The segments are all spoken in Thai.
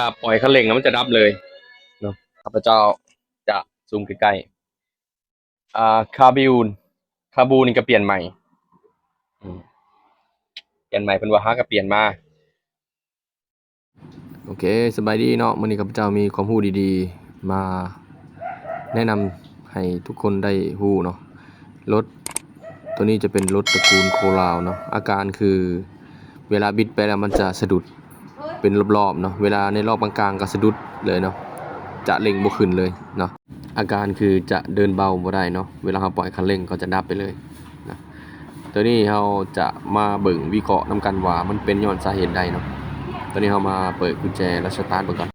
ถ้าปล่อยคันเร่งมันจะดับเลยเนาะข้าพเจ้าจะซูมใกล้ๆอ่าคาบิวนคาบูนก็เปลี่ยนใหม่เปลี่ยนใหม่เป็นว่าฮาก็เปลี่ยนมาโอเคสบายดีเนาะมื้อนี้ข้าพเจ้ามีความรู้ดีๆ มาแนะนำให้ทุกคนได้รู้เนาะรถตัวนี้จะเป็นรถตระกูลโคลาวเนาะอาการคือเวลาบิดไปแล้วมันจะสะดุด เป็นรอบๆเนาะเวลาในรอบกลางๆก็สะดุดเลยเนาะจะเร่งบ่ขึ้นเลยเนาะอาการคือจะเดินเบาบ่ได้เนาะเวลาเราปล่อยคันเร่งก็จะดับไปเลยนะตัวนี้เราจะมาเบิ่งวิเคราะห์นํกันว่ามันเป็นย้อนสาเหตุใดเนาะตอนนี้เรามาเปิดกุญแจแล้วสตาร์ทเบิ่งก่อน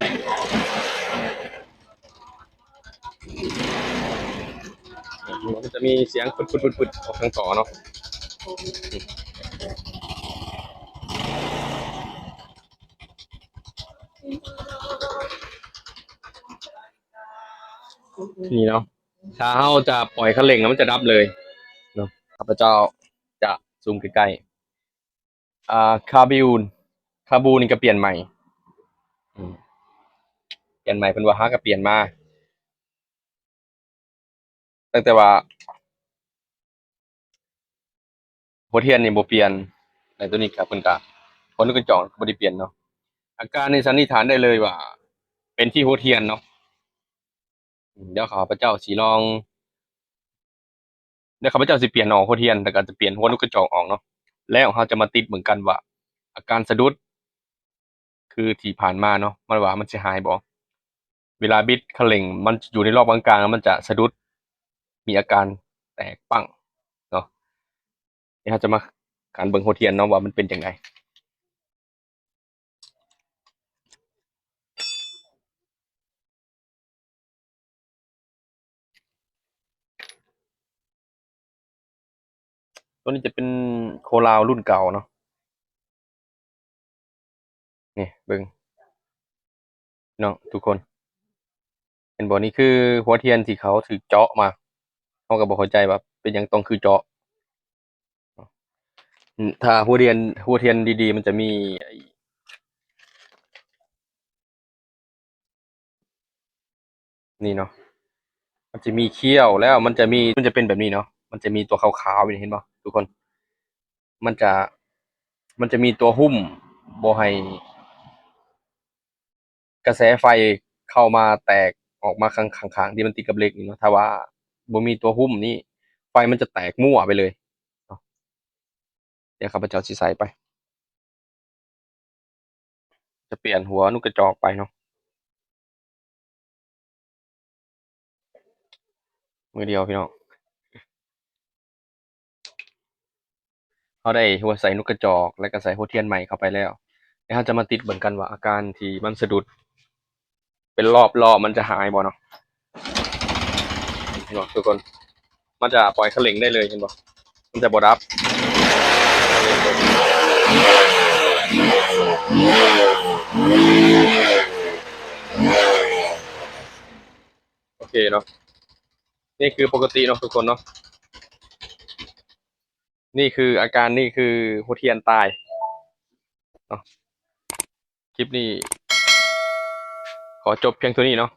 มันจะมีเสียงปุดๆๆๆออกทางต่อเนาะ นี่เนาะถ้าเราจะปล่อยคันเร่งแล้วมันจะดับเลยเนาะข้าพเจ้าจะซูมใกล้ๆอ่าคาบิวนคาบูนี่ก็เปลี่ยนใหม่เปลี่ยนใหม่เป็นว่าฮาก็เปลี่ยนมาตั้งแต่ว่าหัวเทียนนี่บ่เปลี่ยนในตัวนี้ครับเพิ่นก็คนกกระจอกบ่ได้เปลี่ยนเนาะอาการในสันนิษฐานได้เลยว่า เป็นที่หัวเทียนเนาะ เดี๋ยวข้าพเจ้าสิลอง เดี๋ยวข้าพเจ้าสิเปลี่ยนออกหัวเทียนแต่ก็จะเปลี่ยนหัวลูกกระจอกออกเนาะแล้วเราจะมาติดเหมือนกันว่า อาการสะดุด คือที่ผ่านมาเนาะมันว่ามันสิหายบ่เวลาบิดคันเร่งมันอยู่ในรอบกลางๆแล้วมันจะสะดุดมีอาการแตกปังเนาะนี่เราจะมาการเบิ่งโฮเทียนเนาะว่ามันเป็นยังไง ตัวนี้จะเป็นโคลาวรุ่นเก่าเนาะนี่เบิ่งเนาะทุกคน เห็นบ่นี่คือหัวเทียนที่เขาถือเจาะมาเขาก็บ่เข้าใจว่าเป็นยังต้องคือเจาะ ถ้าหัวเทียนหัวเทียนดีๆ มันจะมีนี่เนาะ มันจะมีเขี้ยวแล้วมันจะมีมันจะเป็นแบบนี้เนาะ มันจะมีตัวขาวๆอยู่เห็นปะ ทุกคน มันจะ มันจะมีตัวหุ้มบ่ให้กระแสไฟเข้ามาแตกออกมาข้างๆที่มันติดกับเหล็กนี่เนาะถ้าว่าบ่มีตัวหุ้มนี่ไฟมันจะแตกมั่วไปเลย เดี๋ยวข้าพเจ้าสิใส่ไป จะเปลี่ยนหัวลูกกระจอกไปเนาะมือเดียวพี่น้อง เขาได้หัวใส่ลูกกระจอก แล้วก็ใส่หัวเทียนใหม่เข้าไปแล้วเดี๋ยวเราจะมาติดเบิ่งกันว่าอาการที่มันสะดุด เป็นรอบรอบมันจะหายบ่เนาะเห็นบ่ทุกคนมันจะปล่อยคันเร่งได้เลยเห็นบ่มันจะบดับโอเคเนาะนี่คือปกติเนาะทุกคนเนาะ นี่คืออาการนี่คือหัวเทียนตายคลิปนี้ ขอจบเพียงเท่านี้เนาะ